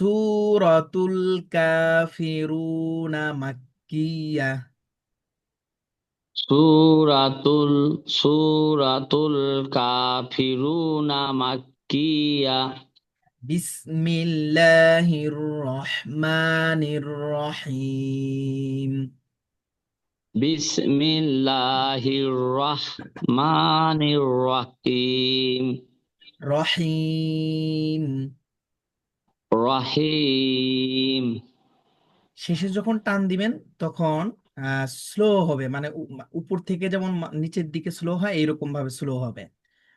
সুরাতুল কাফিরুনা মাক্কিয়া সুরাতুল সুরাতুল কাফিরুনা মাক্কিয়া বিসমিল্লাহির রহমানির রহিম বিসমিল্লাহির রহমানির রহিম। শেষে যখন টান দিবেন তখন স্লো হবে। মানে উপর থেকে যেমন নিচের দিকে স্লো হয় এইরকম ভাবে স্লো হবে।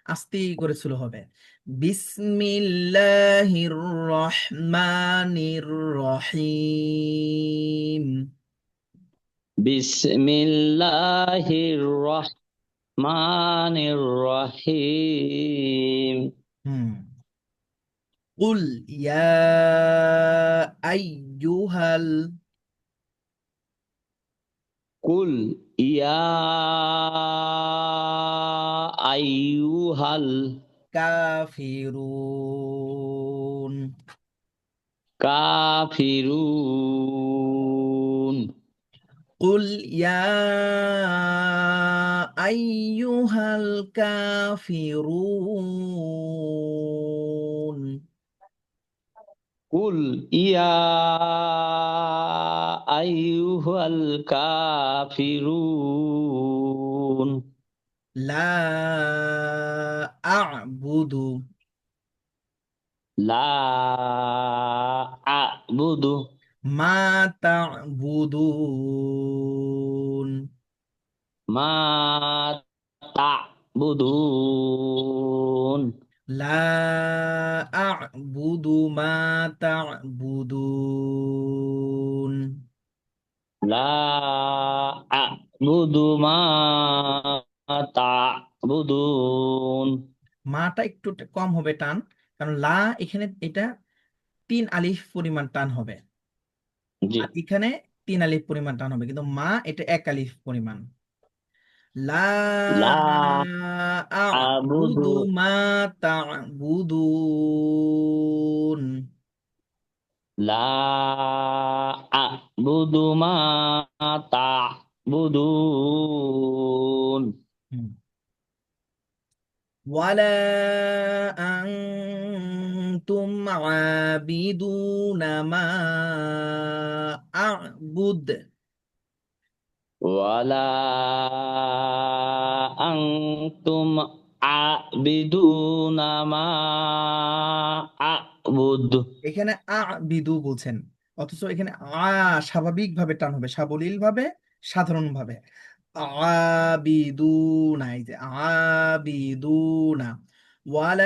আস্তে করে স্লো হবে। বিসমিল্লাহির রহমানির রহিম বিসমিল্লাহির রহমানির রহিম হুম। قل يا أيها ال قل يا أيها الكافرون كافرون. قل يا أيها الكافرون. কুল ইয়া আইয়ুহাল কাফিরুন। লা আ'বুদু। লা আ'বুদু। মা তা'বুদুন। মা তা'বুদুন। লা أعبد ما تعبدون লা আ'বুদু মা তা'বুদুন মাটা একটু টা- কম হবে টান কারণ লা এখানে এটা তিন আলিফ পরিমাণ টান হবে জি আর এখানে তিন আলিফ পরিমাণ টান হবে কিন্তু মা এটা এক আলিফ পরিমাণ لا لا أعبد ما تعبدون لا أعبد ما تعبدون ولا أنتم عابدون ما أعبد আবিদুনা মা আ'বুদ। এখানে আবিদু বলছেন, অথচ এখানে আ স্বাভাবিক ভাবে টান হবে সাবলীল ভাবে সাধারণ ভাবে আবিদুনা। যে ওয়ালা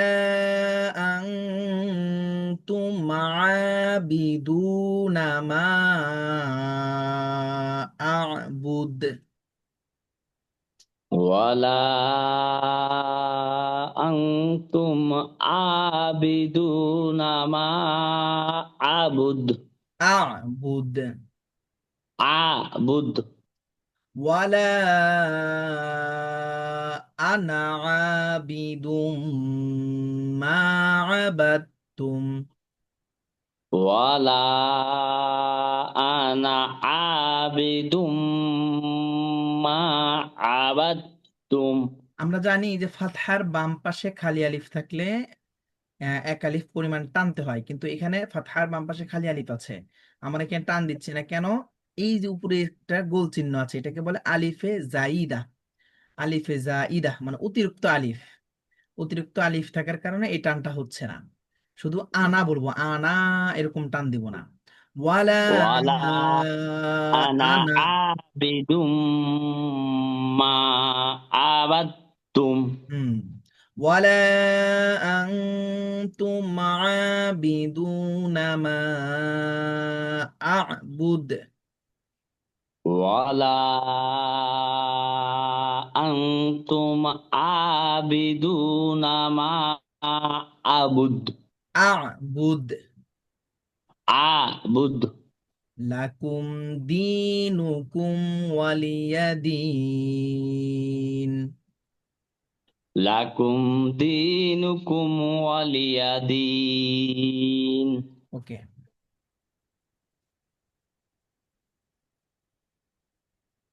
মা معبود. ولا أنتم عابدون ما أعبد. أعبد. أعبد. ولا أنا عابد. ما عبدتم. আমরা জানি যে ফাতহার বাম পাশে খালি আলিফ থাকলে এক আলিফ পরিমাণ টানতে হয়, কিন্তু এখানে ফাতহার বাম পাশে খালি আলিফ আছে। আমরা এখানে টান দিচ্ছি না, কেন? এই যে উপরে একটা গোল চিহ্ন আছে, এটাকে বলে আলিফে জাইদা। আলিফে জাইদা মানে অতিরিক্ত আলিফ। অতিরিক্ত আলিফ থাকার কারণে এই টানটা হচ্ছে না। শুধু আনা বলব আনা এরকম টান দিব না। ওয়ালা ওয়ালা আনা আনা আবিদুম মা আবাদতুম। হুম। ওয়ালা আনতুম আবিদুনা মা আ'বুদ। ওয়ালা আনতুম আবিদুনা মা আবুদ। আ'বুদ আবুদ লাকুম দীনুকুম ওয়ালিয়াদিন। লাকুম দীনুকুম ওয়ালিয়াদিন। ওকে